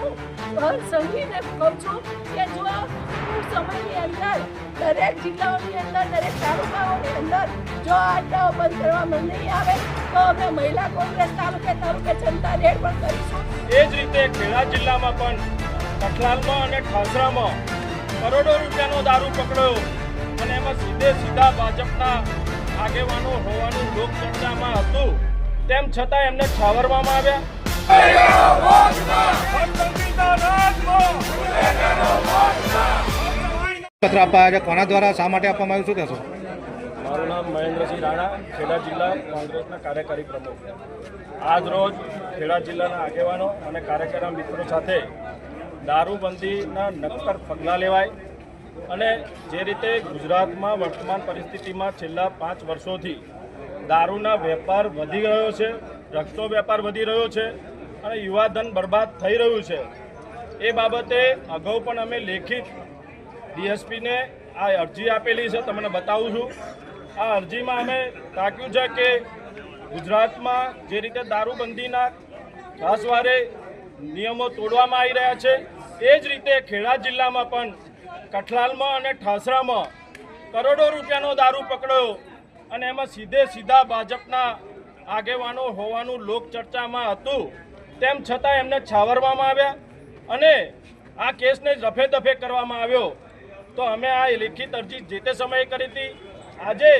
હું સંઘવીને કહું છું કે જો ટૂંક સમયની અંદર દરેક જિલ્લાઓની અંદર, દરેક તાલુકાઓની અંદર જો આ બંધ કરવામાં નહીં આવે, તો અમે મહિલા કોંગ્રેસ તાલુકે તાલુકે જનતા રેડ પણ કરીશું. એ જ રીતે ખેડા જિલ્લામાં પણ કઠલાલમાં અને ખાસરામાં કરોડો રૂપિયાનો દારૂ પકડ્યો અને એમાં સીધે સીધા ભાજપના આગેવાનો હોવાનું લોકચર્ચામાં હતું. તેમ છતાં એમને છાવરવામાં આવ્યા. પત્ર આપવા કોના દ્વારા, શા માટે આપવામાં આવ્યું શું કહેશો? મારું નામ મહેન્દ્રસિંહ રાણા, ખેડા જિલ્લા કોંગ્રેસના કાર્યકારી પ્રમુખ આજ રોજ ખેડા જિલ્લાના આગેવાનો અને કાર્યકરના મિત્રો સાથે દારૂબંધીના નક્કર પગલાં લેવાય અને જે રીતે ગુજરાતમાં વર્તમાન પરિસ્થિતિમાં છેલ્લા પાંચ વર્ષોથી દારૂના વેપાર વધી રહ્યો છે રક્તો વેપાર વધી રહ્યો છે અને યુવાધન બરબાદ થઈ રહ્યું છે. એ બાબતે અગાઉ પણ અમે લેખિત ડીએસપીને આ અરજી આપેલી છે, તમને બતાવું છું. આ અરજીમાં અમે તાક્યું છે કે ગુજરાતમાં જે રીતે દારૂબંધીના ખાસવારે નિયમો તોડવામાં આવી રહ્યા છે એ જ રીતે ખેડા જિલ્લામાં પણ કઠલાલમાં અને ઠાસરામાં કરોડો રૂપિયાનો દારૂ પકડ્યો અને એમાં સીધે સીધા ભાજપના આગેવાનો હોવાનું લોકચર્ચામાં હતું. તેમ છતાં એમને છાવરવામાં આવ્યા અને આ કેસને રફે દફે કરવામાં આવ્યો. તો અમે આ લેખિત અરજી જે તે સમયે કરી હતી. આજે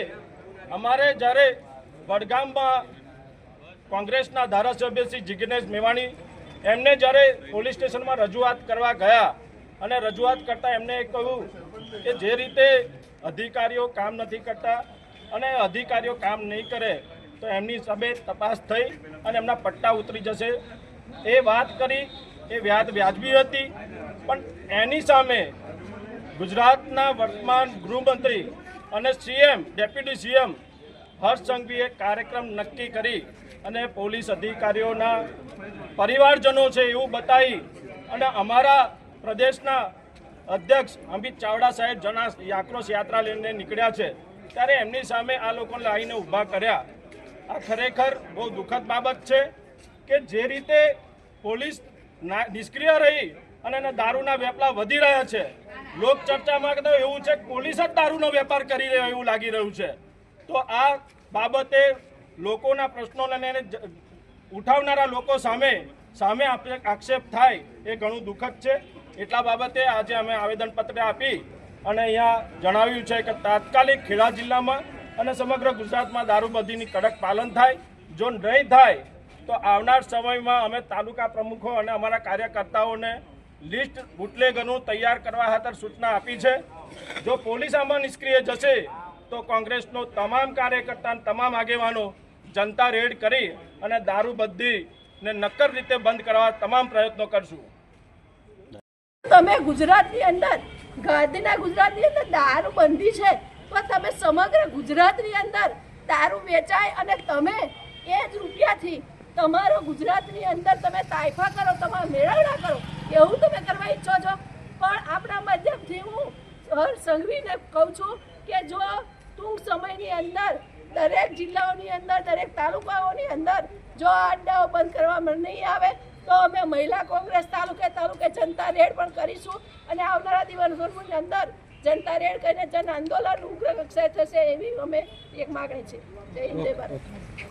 અમારે જ્યારે વડગામમાં કોંગ્રેસના ધારાસભ્ય શ્રી જિગ્નેશ મેવાણી એમને જ્યારે પોલીસ સ્ટેશનમાં રજૂઆત કરવા ગયા અને રજૂઆત કરતાં એમને કહ્યું કે જે રીતે અધિકારીઓ કામ નથી કરતા અને અધિકારીઓ કામ નહીં કરે, તો એમની સામે તપાસ થઈ અને એમના પટ્ટા ઉતરી જશે. એ વાત કરી, એ વ્યાજ વ્યાજબી હતી, પણ એની સામે ગુજરાતના વર્તમાન ગૃહમંત્રી અને સીએમ, ડેપ્યુટી સીએમ હર્ષ સંઘવીએ કાર્યક્રમ નક્કી કરી અને પોલીસ અધિકારીઓના પરિવારજનો છે એવું બતાવી અને અમારા પ્રદેશના અધ્યક્ષ અમિત ચાવડા સાહેબ જના આક્રોશ યાત્રા લઈને નીકળ્યા છે. ત્યારે એમની સામે આ લોકોને લાવીને ઊભા કર્યા. આ ખરેખર બહુ દુઃખદ બાબત છે કે જે રીતે પોલીસ નિષ્ક્રિય રહી અને એના દારૂના વેપલા વધી રહ્યા છે. લોક ચર્ચામાં તો એવું છે કે પોલીસ જ દારૂનો વેપાર કરી રહ્યો એવું લાગી રહ્યું છે. તો આ બાબતે લોકોના પ્રશ્નોને એને ઉઠાવનારા લોકો સામે સામે આક્ષેપ થાય એ ઘણું દુઃખદ છે. એટલા બાબતે આજે અમે આવેદનપત્ર આપી અને અહીંયા જણાવ્યું છે કે તાત્કાલિક ખેડા જિલ્લામાં અને સમગ્ર ગુજરાતમાં દારૂબંધીની કડક પાલન થાય. જો નહીં થાય, તો આવનાર સમયમાં અમે તાલુકા પ્રમુખો અને અમારા કાર્યકર્તાઓને લિસ્ટ બુટલેગરનું તૈયાર કરવા ખાતર સૂચના આપી છે. જો પોલીસ આમાં નિષ્ક્રિય જશે, તો કોંગ્રેસનો તમામ કાર્યકર્તા તમામ આગેવાનો જનતા રેડ કરી અને દારૂબંધીને નક્કર રીતે બંધ કરવા તમામ પ્રયત્નો કરશું. તમે ગુજરાતની અંદર, ગાંધીના ગુજરાતની અંદર દારૂ બંધી છે તો તમે સમગ્ર ગુજરાતની અંદર દારૂ વેચાય અને તમે એ જ રૂપિયાથી તમારો ગુજરાતની અંદર તમે તાઇફા કરો, તમારા મેળવણા કરો. એવું તમે કરવા ઈચ્છો છો. પણ આપણા માધ્યમથી હું હર સંઘવીને કહું છું કે જો ટૂંક સમયની અંદર, દરેક જિલ્લાઓની અંદર, દરેક તાલુકાઓની અંદર જો આ અડ્ડાઓ બંધ કરવામાં નહીં આવે, તો અમે મહિલા કોંગ્રેસ તાલુકે તાલુકે જનતા રેડ પણ કરીશું અને આવનારા દિવસોની અંદર જનતા રેડ કરીને જન આંદોલન ઉગ્ર કક્ષાએ થશે એવી અમે એક માગણી છે. જય હિન્દ ભારત.